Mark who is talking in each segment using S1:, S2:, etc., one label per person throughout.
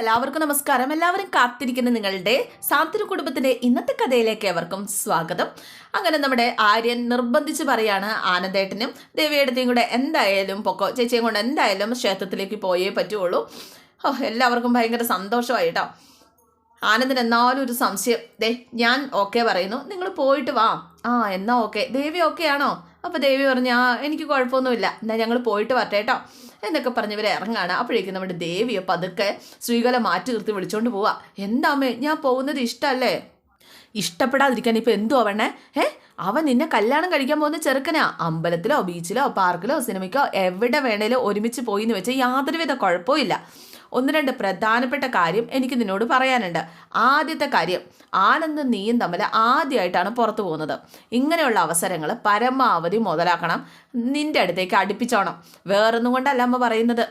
S1: എല്ലാവർക്കും നമസ്കാരം. എല്ലാവരും കാത്തിരിക്കുന്ന നിങ്ങളുടെ സാന്ത്വന കുടുംബത്തിന്റെ ഇന്നത്തെ കഥയിലേക്ക് അവർക്കും സ്വാഗതം. അങ്ങനെ നമ്മുടെ ആര്യൻ നിർബന്ധിച്ച് പറയാണ് ആനന്ദേട്ടനും ദേവിയേടത്തെയും കൂടെ എന്തായാലും പൊക്കോ ചേച്ചിയും കൊണ്ട് എന്തായാലും ക്ഷേത്രത്തിലേക്ക് പോയേ പറ്റുള്ളൂ. ഓ എല്ലാവർക്കും ഭയങ്കര സന്തോഷമായിട്ടോ. ആനന്ദിന് എന്നാലും ഒരു സംശയം. ദേ ഞാൻ ഓക്കെ പറയുന്നു. നിങ്ങൾ പോയിട്ട് വാ. ആ എന്നാ ഓക്കെ ദേവി ഓക്കെ ആണോ? അപ്പോൾ ദേവി പറഞ്ഞു ആ എനിക്ക് കുഴപ്പമൊന്നുമില്ല. എന്നാൽ ഞങ്ങൾ പോയിട്ട് വരട്ടെ കേട്ടോ. എന്നൊക്കെ പറഞ്ഞ് ഇവരെ ഇറങ്ങാണ്. അപ്പോഴേക്കും നമ്മുടെ ദേവിയെ പതുക്കെ ശ്രീകല മാറ്റി നിർത്തി വിളിച്ചോണ്ട് പോവാ. എന്താമേ ഞാൻ പോകുന്നത് ഇഷ്ടമല്ലേ ഇഷ്ടപ്പെടാതിരിക്കാൻ ഇപ്പം എന്തു ആവണേ ഏ അവൻ നിന്നെ കല്യാണം കഴിക്കാൻ പോകുന്ന ചെറുക്കനാ. അമ്പലത്തിലോ ബീച്ചിലോ പാർക്കിലോ സിനിമയ്ക്കോ എവിടെ വേണേലും ഒരുമിച്ച് പോയി എന്ന് വെച്ചാൽ യാതൊരുവിധ കുഴപ്പമില്ല ഒന്ന് രണ്ട് പ്രധാനപ്പെട്ട കാര്യം എനിക്ക് നിന്നോട് പറയാനുണ്ട്. ആദ്യത്തെ കാര്യം ആനന്ദും നീയും തമ്മിൽ ആദ്യമായിട്ടാണ് പുറത്തു പോകുന്നത്. ഇങ്ങനെയുള്ള അവസരങ്ങൾ പരമാവധി മുതലാക്കണം. നിന്റെ അടുത്തേക്ക് അടുപ്പിച്ചോണം. വേറൊന്നും കൊണ്ടല്ല അമ്മ പറയുന്നത്.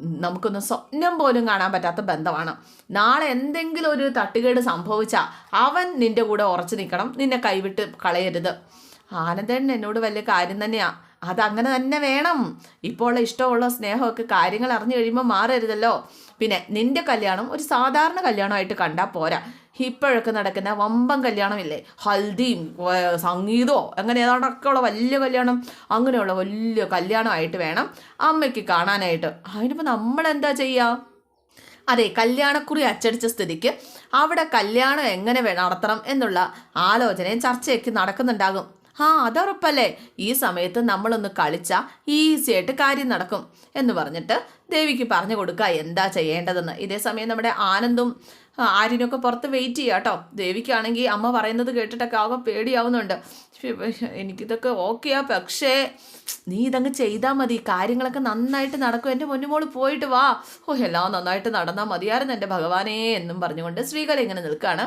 S1: നമുക്കൊന്ന് സ്വപ്നം പോലും കാണാൻ പറ്റാത്ത ബന്ധമാണ്. നാളെ എന്തെങ്കിലും ഒരു തട്ടുകേട് സംഭവിച്ചാൽ അവൻ നിന്റെ കൂടെ ഉറച്ചു നിൽക്കണം. നിന്നെ കൈവിട്ട് കളയരുത്. ആനന്ദൻ എന്നോട് വലിയ കാര്യം തന്നെയാ. അതങ്ങനെ തന്നെ വേണം. ഇപ്പോൾ ഇഷ്ടമുള്ള സ്നേഹമൊക്കെ കാര്യങ്ങൾ അറിഞ്ഞു കഴിയുമ്പോൾ മാറരുതല്ലോ. പിന്നെ നിന്റെ കല്യാണം ഒരു സാധാരണ കല്യാണമായിട്ട് കണ്ടാൽ പോരാ. ഇപ്പോഴൊക്കെ നടക്കുന്ന വമ്പം കല്യാണമില്ലേ? ഹൽദിയും സംഗീതമോ അങ്ങനെ ഏതാണ്ടൊക്കെയുള്ള വലിയ കല്യാണം അങ്ങനെയുള്ള വലിയ കല്യാണമായിട്ട് വേണം അമ്മയ്ക്ക് കാണാനായിട്ട്. അതിനിപ്പോൾ നമ്മൾ എന്താ ചെയ്യുക അതെ കല്യാണക്കുറി അച്ചടിച്ച സ്ഥിതിക്ക് അവിടെ കല്യാണം എങ്ങനെ നടത്തണം എന്നുള്ള ആലോചനയും ചർച്ചയൊക്കെ നടക്കുന്നുണ്ടാകും. ആ അതുറപ്പല്ലേ. ഈ സമയത്ത് നമ്മളൊന്ന് കളിച്ചാൽ ഈസി ആയിട്ട് കാര്യം നടക്കും എന്ന് പറഞ്ഞിട്ട് ദേവിക്ക് പറഞ്ഞു കൊടുക്കുക എന്താ ചെയ്യേണ്ടതെന്ന്. ഇതേ സമയം നമ്മുടെ ആനന്ദും ആര്യനൊക്കെ പുറത്ത് വെയിറ്റ് ചെയ്യുക കേട്ടോ ദേവിക്കാണെങ്കിൽ അമ്മ പറയുന്നത് കേട്ടിട്ടൊക്കെ ആകെ പേടിയാവുന്നുണ്ട്. എനിക്കിതൊക്കെ ഓക്കെയാ പക്ഷേ നീ ഇതങ്ങ് ചെയ്താൽ മതി. കാര്യങ്ങളൊക്കെ നന്നായിട്ട് നടക്കും. എന്റെ മുന്നുമോൾ പോയിട്ട് വാ. ഓ എല്ലാം നന്നായിട്ട് നടന്നാൽ മതിയായിരുന്നു എന്റെ ഭഗവാനേ എന്നും പറഞ്ഞുകൊണ്ട് ശ്രീകല ഇങ്ങനെ നിൽക്കുകയാണ്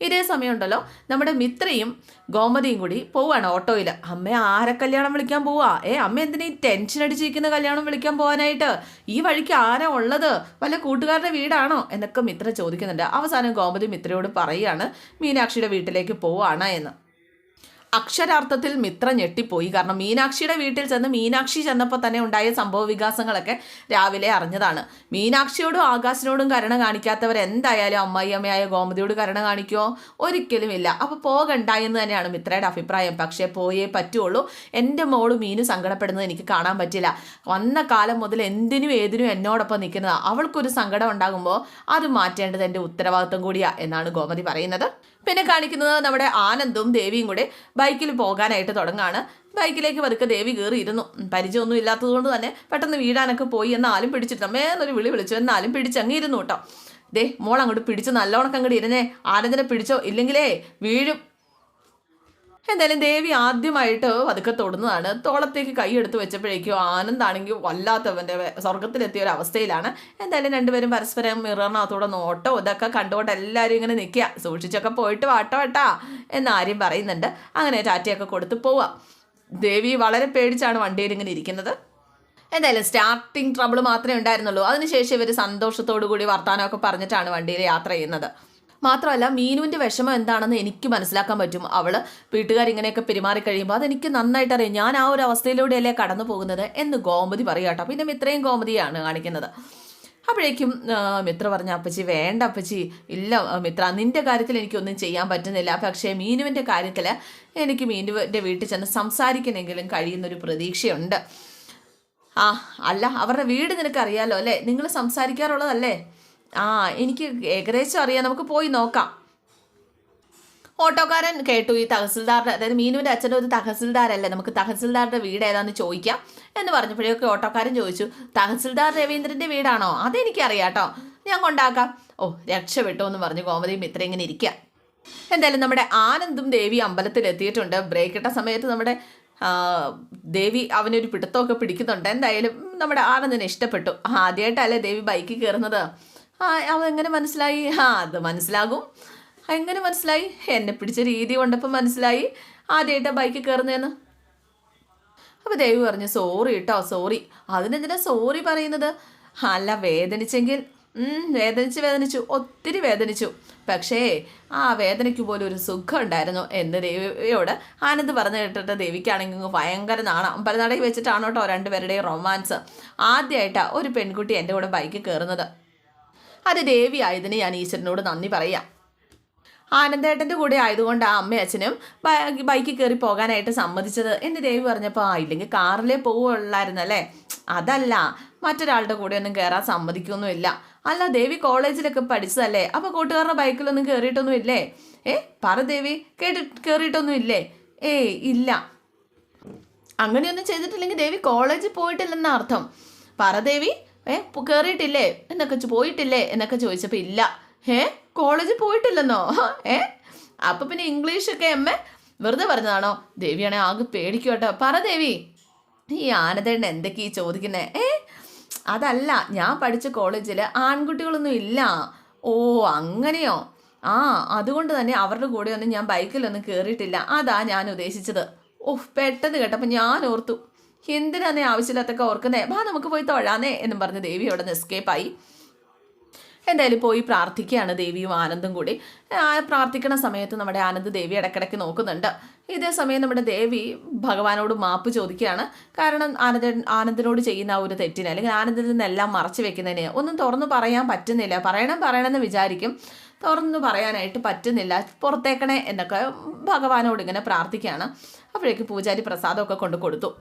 S1: ഇതേ സമയമുണ്ടല്ലോ. നമ്മുടെ മിത്രയും ഗോമതിയും കൂടി പോവാണ് ഓട്ടോയിൽ അമ്മ ആരെ കല്യാണം വിളിക്കാൻ പോവാ? ഏ അമ്മ എന്തിനാ ഈ ടെൻഷൻ അടിച്ചിരിക്കുന്ന കല്യാണം വിളിക്കാൻ പോകാനായിട്ട് ഈ വഴിക്ക് ആരാ ഉള്ളത്? വല്ല കൂട്ടുകാരുടെ വീടാണോ? എന്നൊക്കെ മിത്ര ചോദിക്കുന്നുണ്ട്. അവസാനം ഗോമതി മിത്രയോട് പറയുകയാണ് മീനാക്ഷിയുടെ വീട്ടിലേക്ക് പോവാണ് എന്ന്. അക്ഷരാർത്ഥത്തിൽ മിത്ര ഞെട്ടിപ്പോയി. കാരണം മീനാക്ഷിയുടെ വീട്ടിൽ ചെന്ന് മീനാക്ഷി ചെന്നപ്പോൾ തന്നെ ഉണ്ടായ സംഭവ വികാസങ്ങളൊക്കെ രാവിലെ അറിഞ്ഞതാണ്. മീനാക്ഷിയോടും ആകാശിനോടും കരുണ കാണിക്കാത്തവർ എന്തായാലും അമ്മായിയമ്മയായ ഗോമതിയോട് കരുണ കാണിക്കുമോ ഒരിക്കലും ഇല്ല അപ്പോൾ പോകണ്ട എന്ന് തന്നെയാണ് മിത്രയുടെ അഭിപ്രായം. പക്ഷേ പോയേ പറ്റുള്ളൂ. എന്റെ മോൾ മീനു സങ്കടപ്പെടുന്നത് എനിക്ക് കാണാൻ പറ്റില്ല. വന്ന കാലം മുതൽ എന്തിനും ഏതിനും എന്നോടൊപ്പം നിൽക്കുന്നത്. അവൾക്കൊരു സങ്കടം ഉണ്ടാകുമ്പോൾ അത് മാറ്റേണ്ടത് എന്റെ ഉത്തരവാദിത്വം കൂടിയാണ് എന്നാണ് ഗോമതി പറയുന്നത്. പിന്നെ കാണിക്കുന്നത് നമ്മുടെ ആനന്ദും ദേവിയും കൂടെ ബൈക്കിൽ പോകാനായിട്ട് തുടങ്ങാണ്. ബൈക്കിലേക്ക് പതുക്കെ ദേവി കയറിയിരുന്നു പരിചയമൊന്നും ഇല്ലാത്തതുകൊണ്ട് തന്നെ പെട്ടെന്ന് വീടാനൊക്കെ പോയി എന്നാലും പിടിച്ചിട്ട് അമ്മേന്നൊരു വിളി വിളിച്ചു എന്നാലും പിടിച്ചങ്ങ് ഇരുന്നു കേട്ടോ. ദേ മോൾ അങ്ങോട്ട് പിടിച്ച് നല്ലോണം അങ്ങോട്ട് ഇരുന്നേ ആരെന്തിനെ പിടിച്ചോ? ഇല്ലെങ്കിലേ വീഴും. എന്തായാലും ദേവി ആദ്യമായിട്ട് പതുക്കെ തൊടുന്നതാണ്. തോളത്തേക്ക് കൈയെടുത്ത് വെച്ചപ്പോഴേക്കും ആനന്ദാണെങ്കിൽ വല്ലാത്തവന്റെ സ്വർഗത്തിലെത്തിയ ഒരു അവസ്ഥയിലാണ്. എന്തായാലും രണ്ടുപേരും പരസ്പരം മിററിനകത്തൂടെ നോട്ടോ ഇതൊക്കെ കണ്ടുകൊണ്ട് എല്ലാവരും ഇങ്ങനെ നിൽക്കുക. സൂക്ഷിച്ചൊക്കെ പോയിട്ട് വാട്ടോ വേട്ടാ എന്ന് ആര്യം പറയുന്നുണ്ട്. അങ്ങനെ ടാറ്റയൊക്കെ കൊടുത്ത് പോവാം. ദേവി വളരെ പേടിച്ചാണ് വണ്ടിയിൽ ഇങ്ങനെ ഇരിക്കുന്നത്. എന്തായാലും സ്റ്റാർട്ടിങ് ട്രബിൾ മാത്രമേ ഉണ്ടായിരുന്നുള്ളൂ. അതിനുശേഷം ഇവർ സന്തോഷത്തോടു കൂടി വർത്തമാനമൊക്കെ പറഞ്ഞിട്ടാണ് വണ്ടിയിൽ യാത്ര ചെയ്യുന്നത്. മാത്രമല്ല മീനുവിന്റെ വിഷമം എന്താണെന്ന് എനിക്ക് മനസ്സിലാക്കാൻ പറ്റും. അവൾ വീട്ടുകാരിങ്ങനെയൊക്കെ പെരുമാറി കഴിയുമ്പോൾ അതെനിക്ക് നന്നായിട്ട് അറിയാം ഞാൻ ആ ഒരു അവസ്ഥയിലൂടെയല്ലേ കടന്നു പോകുന്നത് എന്ന് ഗോമതി പറയുക കേട്ടോ. പിന്നെ മിത്രയും ഗോമതിയാണ് കാണിക്കുന്നത്. അപ്പോഴേക്കും മിത്ര പറഞ്ഞ അപ്പച്ചി വേണ്ട അപ്പച്ചി. ഇല്ല മിത്ര നിന്റെ കാര്യത്തിൽ എനിക്കൊന്നും ചെയ്യാൻ പറ്റുന്നില്ല. പക്ഷേ മീനുവിന്റെ കാര്യത്തിൽ എനിക്ക് മീനുവിന്റെ വീട്ടിൽ ചെന്ന് സംസാരിക്കണമെങ്കിലും കഴിയുന്നൊരു പ്രതീക്ഷയുണ്ട്. ആ അല്ല അവരുടെ വീട് നിനക്കറിയാലോ അല്ലേ? നിങ്ങൾ സംസാരിക്കാറുള്ളതല്ലേ? ആ എനിക്ക് ഏകദേശം അറിയാം. നമുക്ക് പോയി നോക്കാം. ഓട്ടോക്കാരൻ കേട്ടു ഈ തഹസിൽദാറുടെ അതായത് മീനുവിന്റെ അച്ഛന്റെ ഒരു തഹസിൽദാരല്ലേ? നമുക്ക് തഹസിൽദാറുടെ വീട് ഏതാണെന്ന് ചോദിക്കാം എന്ന് പറഞ്ഞപ്പോഴേക്കും ഓട്ടോക്കാരൻ ചോദിച്ചു തഹസിൽദാർ രവീന്ദ്രന്റെ വീടാണോ? അതെനിക്കറിയാം കേട്ടോ ഞാൻ കൊണ്ടാക്കാം. ഓ രക്ഷപ്പെട്ടു എന്ന് പറഞ്ഞു കോമതിയും ഇത്ര ഇങ്ങനെ ഇരിക്കുക എന്തായാലും നമ്മുടെ ആനന്ദും ദേവി അമ്പലത്തിൽ എത്തിയിട്ടുണ്ട്. ബ്രേക്ക് ഇട്ട സമയത്ത് നമ്മുടെ ദേവി അവനൊരു പിടുത്തമൊക്കെ പിടിക്കുന്നുണ്ട്. എന്തായാലും നമ്മുടെ ആനന്ദിനെ ഇഷ്ടപ്പെട്ടു. ആദ്യമായിട്ടല്ലേ ദേവി ബൈക്കിൽ കയറുന്നത്? അവൻ എങ്ങനെ മനസ്സിലായി? ആ അത് മനസ്സിലാകും. എങ്ങനെ മനസ്സിലായി? എന്നെ പിടിച്ച രീതി കൊണ്ടപ്പോൾ മനസ്സിലായി. ആദ്യമായിട്ടാ ബൈക്കിൽ കയറുന്നതെന്ന് അപ്പോൾ ദേവി പറഞ്ഞു സോറി കേട്ടോ സോറി അതിനെന്തിനാ സോറി പറയുന്നത്? അല്ല വേദനിച്ചെങ്കിൽ വേദനിച്ച് വേദനിച്ചു ഒത്തിരി വേദനിച്ചു. പക്ഷേ ആ വേദനയ്ക്ക് പോലും ഒരു സുഖം ഉണ്ടായിരുന്നു എന്ന് ദേവിയോട് ആനന്ദ് പറഞ്ഞു കേട്ടിട്ട് ദേവിക്കാണെങ്കിൽ ഭയങ്കര നാണം. അമ്പലനടയിൽ വെച്ചിട്ടാണ് കേട്ടോ രണ്ടുപേരുടെയും റൊമാൻസ് ആദ്യമായിട്ടാണ് ഒരു പെൺകുട്ടി എന്റെ കൂടെ ബൈക്ക് കയറുന്നത് അത് ദേവി ആയതിന് ഞാൻ ഈശ്വരനോട് നന്ദി പറയാം. ആനന്ദേട്ടന്റെ കൂടെ ആയതുകൊണ്ട് ആ അമ്മയും അച്ഛനും ബൈക്കിൽ കയറി പോകാനായിട്ട് സമ്മതിച്ചത് എന്ന് ദേവി പറഞ്ഞപ്പോൾ ആ ഇല്ലെങ്കിൽ കാറിലേ പോവുള്ളായിരുന്നല്ലേ അതല്ല മറ്റൊരാളുടെ കൂടെ ഒന്നും കയറാൻ സമ്മതിക്കൊന്നുമില്ല. അല്ല ദേവി കോളേജിലൊക്കെ പഠിച്ചതല്ലേ? അപ്പോൾ കൂട്ടുകാരുടെ ബൈക്കിലൊന്നും കയറിയിട്ടൊന്നും ഇല്ലേ? ഏ പറ ദേവി കേട്ടി കയറിയിട്ടൊന്നും ഇല്ലേ? ഏയ് ഇല്ല. അങ്ങനെയൊന്നും ചെയ്തിട്ടില്ലെങ്കിൽ ദേവി കോളേജിൽ പോയിട്ടില്ലെന്ന അർത്ഥം. പറ ദേവി ഏ? കയറിയിട്ടില്ലേ എന്നൊക്കെ പോയിട്ടില്ലേ? എന്നൊക്കെ ചോദിച്ചപ്പോൾ ഇല്ല. ഏ? കോളേജിൽ പോയിട്ടില്ലെന്നോ? ഏ? അപ്പൊ പിന്നെ ഇംഗ്ലീഷൊക്കെ അമ്മ വെറുതെ പറഞ്ഞതാണോ? ദേവിയാണെ ആകെ പേടിക്കും കേട്ടോ പറ ദേവി. ഈ ആനന്ദേണ്ണ എന്തൊക്കെയാ ഈ ചോദിക്കുന്നേ? ഏ? അതല്ല ഞാൻ പഠിച്ച കോളേജിൽ ആൺകുട്ടികളൊന്നും ഇല്ല. ഓ അങ്ങനെയോ? ആ അതുകൊണ്ട് തന്നെ അവരുടെ കൂടെ ഒന്നും ഞാൻ ബൈക്കിലൊന്നും കയറിയിട്ടില്ല അതാ ഞാൻ ഉദ്ദേശിച്ചത്. ഓഹ് പെട്ടെന്ന് കേട്ടപ്പോൾ ഞാൻ ഓർത്തു. എന്തിനാന്നേ ആവശ്യമില്ലാത്തൊക്കെ ഓർക്കുന്നേ? വാ നമുക്ക് പോയി തൊഴാന്നേ എന്നും പറഞ്ഞ് ദേവി അവിടെ നിന്ന് എസ്കേപ്പായി എന്തായാലും പോയി പ്രാർത്ഥിക്കുകയാണ് ദേവിയും ആനന്ദും കൂടി. ആ പ്രാർത്ഥിക്കണ സമയത്ത് നമ്മുടെ ആനന്ദ് ദേവി ഇടയ്ക്കിടയ്ക്ക് നോക്കുന്നുണ്ട്. ഇതേ സമയം നമ്മുടെ ദേവി ഭഗവാനോട് മാപ്പ് ചോദിക്കുകയാണ്. കാരണം ആനന്ദ ആനന്ദിനോട് ചെയ്യുന്ന ആ ഒരു തെറ്റിനെ അല്ലെങ്കിൽ ആനന്ദിൽ നിന്നെല്ലാം മറച്ചു വെക്കുന്നതിന് ഒന്നും തുറന്നു പറയാൻ പറ്റുന്നില്ല. പറയണം പറയണമെന്ന് വിചാരിക്കും. തുറന്നു പറയാനായിട്ട് പറ്റുന്നില്ല. പുറത്തേക്കണേ എന്നൊക്കെ ഭഗവാനോട് ഇങ്ങനെ പ്രാർത്ഥിക്കുകയാണ്. അപ്പോഴേക്ക് പൂജാരി പ്രസാദമൊക്കെ കൊണ്ട് കൊടുത്തു.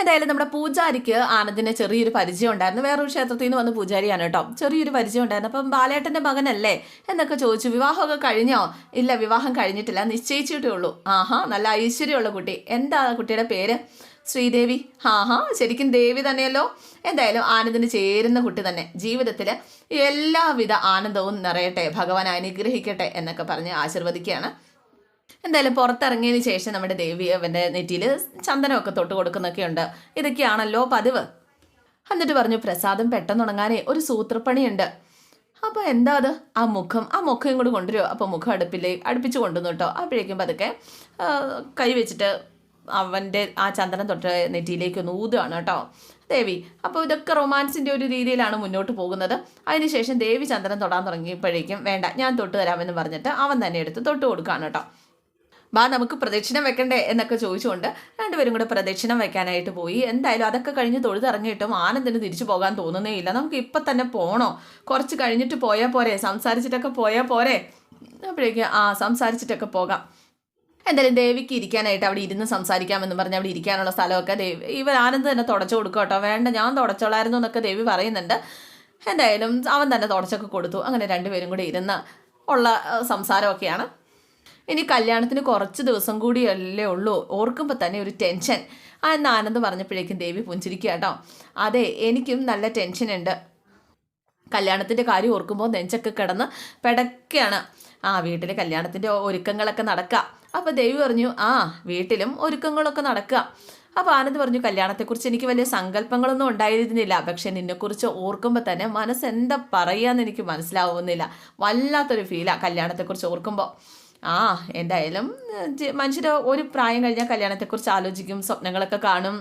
S1: എന്തായാലും നമ്മുടെ പൂജാരിക്ക് ആനന്ദിന് ചെറിയൊരു പരിചയം ഉണ്ടായിരുന്നു. വേറൊരു ക്ഷേത്രത്തിൽ നിന്ന് വന്ന് പൂജാരിയാണ് കേട്ടോ. ചെറിയൊരു പരിചയം ഉണ്ടായിരുന്നു. അപ്പം ബാലേട്ടന്റെ മകനല്ലേ എന്നൊക്കെ ചോദിച്ചു. വിവാഹമൊക്കെ കഴിഞ്ഞോ? ഇല്ല വിവാഹം കഴിഞ്ഞിട്ടില്ല. നിശ്ചയിച്ചിട്ടേ ഉള്ളൂ. ആഹാ നല്ല ഐശ്വര്യമുള്ള കുട്ടി. എന്താ കുട്ടിയുടെ പേര്? ശ്രീദേവി. ആഹാ ശരിക്കും ദേവി തന്നെയല്ലോ. എന്തായാലും ആനന്ദിന് ചേരുന്ന കുട്ടി തന്നെ. ജീവിതത്തിൽ എല്ലാവിധ ആനന്ദവും നിറയട്ടെ ഭഗവാൻ അനുഗ്രഹിക്കട്ടെ എന്നൊക്കെ പറഞ്ഞ് ആശീർവദിക്കുകയാണ്. എന്തായാലും പുറത്തിറങ്ങിയതിന് ശേഷം നമ്മുടെ ദേവി അവന്റെ നെറ്റിയിൽ ചന്ദനമൊക്കെ തൊട്ട് കൊടുക്കുന്നൊക്കെ ഉണ്ട്. ഇതൊക്കെയാണല്ലോ പതിവ്. എന്നിട്ട് പറഞ്ഞു പ്രസാദം പെട്ടെന്ന് ഉണങ്ങാനേ ഒരു സൂത്രപ്പണിയുണ്ട്. അപ്പോൾ എന്താ അത്? ആ മുഖം ആ മുഖം ഇങ്ങോട്ട് കൊണ്ടുവരുമോ അപ്പോൾ മുഖം അടുപ്പിലേ അടുപ്പിച്ച് കൊണ്ടുവന്നു കേട്ടോ. അപ്പോഴേക്കും പതുക്കെ കൈ വെച്ചിട്ട് അവന്റെ ആ ചന്ദനം തൊട്ട് നെറ്റിയിലേക്ക് ഒന്ന് ഊതുകയാണ് കേട്ടോ. ദേവി അപ്പോൾ ഇതൊക്കെ റൊമാൻസിന്റെ ഒരു രീതിയിലാണ് മുന്നോട്ട് പോകുന്നത്. അതിനുശേഷം ദേവി ചന്ദനം തൊടാൻ തുടങ്ങിയപ്പോഴേക്കും വേണ്ട ഞാൻ തൊട്ട് തരാമെന്ന് പറഞ്ഞിട്ട് അവൻ തന്നെ എടുത്ത് തൊട്ട് കൊടുക്കുകയാണ് കേട്ടോ. ബാ നമുക്ക് പ്രദക്ഷിണം വെക്കണ്ടേ എന്നൊക്കെ ചോദിച്ചുകൊണ്ട് രണ്ടുപേരും കൂടെ പ്രദക്ഷിണം വെക്കാനായിട്ട് പോയി. എന്തായാലും അതൊക്കെ കഴിഞ്ഞ് തൊഴുതിറങ്ങിയിട്ടും ആനന്ദിന് തിരിച്ചു പോകാൻ തോന്നുന്നേ ഇല്ല. നമുക്ക് ഇപ്പം തന്നെ പോകണോ കുറച്ച് കഴിഞ്ഞിട്ട് പോയാൽ പോരെ സംസാരിച്ചിട്ടൊക്കെ പോയാൽ പോരെ? അപ്പോഴേക്ക് ആ സംസാരിച്ചിട്ടൊക്കെ പോകാം. എന്തായാലും ദേവിക്ക് ഇരിക്കാനായിട്ട് അവിടെ ഇരുന്ന് സംസാരിക്കാമെന്ന് പറഞ്ഞ് അവിടെ ഇരിക്കാനുള്ള സ്ഥലമൊക്കെ ദേവി ഇവർ ആനന്ദ് തന്നെ തുടച്ചു കൊടുക്കും കേട്ടോ. വേണ്ട ഞാൻ തുടച്ചോളായിരുന്നു എന്നൊക്കെ ദേവി പറയുന്നുണ്ട്. എന്തായാലും അവൻ തന്നെ തുടച്ചൊക്കെ കൊടുത്തു. അങ്ങനെ രണ്ടുപേരും കൂടെ ഇരുന്ന് ഉള്ള സംസാരമൊക്കെയാണ്. ഇനി കല്യാണത്തിന് കുറച്ച് ദിവസം കൂടിയല്ലേ ഉള്ളൂ. ഓർക്കുമ്പോൾ തന്നെ ഒരു ടെൻഷൻ ആ എന്ന് ആനന്ദ് പറഞ്ഞപ്പോഴേക്കും ദേവി പുഞ്ചിരിക്കുക കേട്ടോ. അതെ എനിക്കും നല്ല ടെൻഷൻ ഉണ്ട്. കല്യാണത്തിന്റെ കാര്യം ഓർക്കുമ്പോൾ നെഞ്ചൊക്കെ കിടന്ന് പെടക്കുകയാണ് ആ വീട്ടിൽ കല്യാണത്തിന്റെ ഒരുക്കങ്ങളൊക്കെ നടക്കുക അപ്പോൾ ദേവി പറഞ്ഞു ആ വീട്ടിലും ഒരുക്കങ്ങളൊക്കെ നടക്കുക അപ്പോൾ ആനന്ദ് പറഞ്ഞു കല്യാണത്തെക്കുറിച്ച് എനിക്ക് വലിയ സങ്കല്പങ്ങളൊന്നും ഉണ്ടായിരുന്നില്ല. പക്ഷേ നിന്നെക്കുറിച്ച് ഓർക്കുമ്പോൾ തന്നെ മനസ്സ് എന്താ പറയുകയെന്ന് എനിക്ക് മനസ്സിലാവുന്നില്ല. വല്ലാത്തൊരു ഫീലാണ് കല്യാണത്തെക്കുറിച്ച് ഓർക്കുമ്പോൾ ആ എന്തായാലും മനുഷ്യർ ഒരു പ്രായം കഴിഞ്ഞാൽ കല്യാണത്തെക്കുറിച്ച് ആലോചിക്കും സ്വപ്നങ്ങളൊക്കെ കാണും.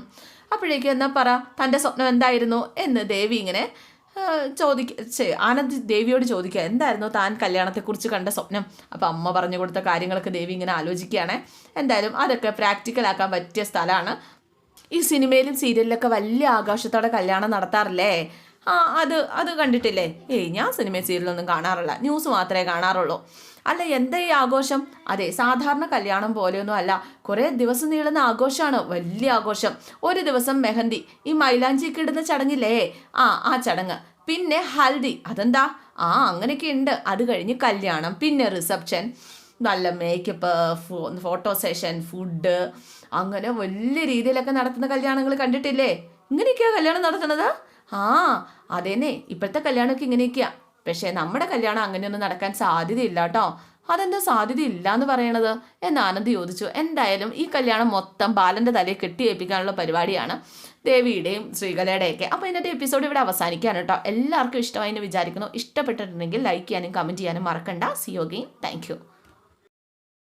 S1: അപ്പോഴേക്കും എന്നാ പറ തന്റെ സ്വപ്നം എന്തായിരുന്നു എന്ന് ദേവി ഇങ്ങനെ ചോദിക്ക ആനന്ദ് ദേവിയോട് ചോദിക്കുക എന്തായിരുന്നു താൻ കല്യാണത്തെക്കുറിച്ച് കണ്ട സ്വപ്നം? അപ്പോൾ അമ്മ പറഞ്ഞു കൊടുത്ത കാര്യങ്ങളൊക്കെ ദേവി ഇങ്ങനെ ആലോചിക്കുകയാണ്. എന്തായാലും അതൊക്കെ പ്രാക്ടിക്കലാക്കാൻ പറ്റിയ സ്ഥലമാണ്. ഈ സിനിമയിലും സീരിയലിലൊക്കെ വലിയ ആഘോഷത്തോടെ കല്യാണം നടത്താറില്ലേ? ആ അത് അത് കണ്ടിട്ടില്ലേ? ഏയ് ഞാൻ സിനിമ സീരിയലൊന്നും കാണാറില്ല. ന്യൂസ് മാത്രമേ കാണാറുള്ളൂ. അല്ല എന്താ ഈ ആഘോഷം? അതെ സാധാരണ കല്യാണം പോലെയൊന്നും അല്ല. കുറേ ദിവസം നീളുന്ന ആഘോഷമാണ് വലിയ ആഘോഷം. ഒരു ദിവസം മെഹന്തി ഈ മൈലാഞ്ചിക്ക് ഇടുന്ന ചടങ്ങില്ലേ? ആ ആ ചടങ്ങ്. പിന്നെ ഹൽദി അതെന്താ? ആ അങ്ങനെയൊക്കെ ഉണ്ട്. അത് കഴിഞ്ഞ് കല്യാണം പിന്നെ റിസപ്ഷൻ നല്ല മേക്കപ്പ് ഫോട്ടോ സെഷൻ ഫുഡ് അങ്ങനെ വലിയ രീതിയിലൊക്കെ നടത്തുന്ന കല്യാണങ്ങൾ കണ്ടിട്ടില്ലേ? ഇങ്ങനെയൊക്കെയാ കല്യാണം നടത്തുന്നത്? ആ അതേനെ ഇപ്പോഴത്തെ കല്യാണമൊക്കെ ഇങ്ങനെയൊക്കെയാ. പക്ഷേ നമ്മുടെ കല്യാണം അങ്ങനെയൊന്നും നടക്കാൻ സാധ്യതയില്ല കേട്ടോ അതെന്താ സാധ്യതയില്ല എന്ന് പറയണത്? എന്ന് ആനന്ദ് ചോദിച്ചു. എന്തായാലും ഈ കല്യാണം മൊത്തം ബാലന്റെ തലയിൽ കെട്ടിയേൽപ്പിക്കാനുള്ള പരിപാടിയാണ് ദേവിയുടെയും ശ്രീകലയുടെയൊക്കെ. അപ്പോൾ ഇന്നത്തെ എപ്പിസോഡ് ഇവിടെ അവസാനിക്കാണ് കേട്ടോ. എല്ലാവർക്കും ഇഷ്ടമായി എന്ന് വിചാരിക്കുന്നു. ഇഷ്ടപ്പെട്ടിട്ടുണ്ടെങ്കിൽ ലൈക്ക് ചെയ്യാനും കമന്റ് ചെയ്യാനും മറക്കണ്ട. സിയോഗയും താങ്ക് യു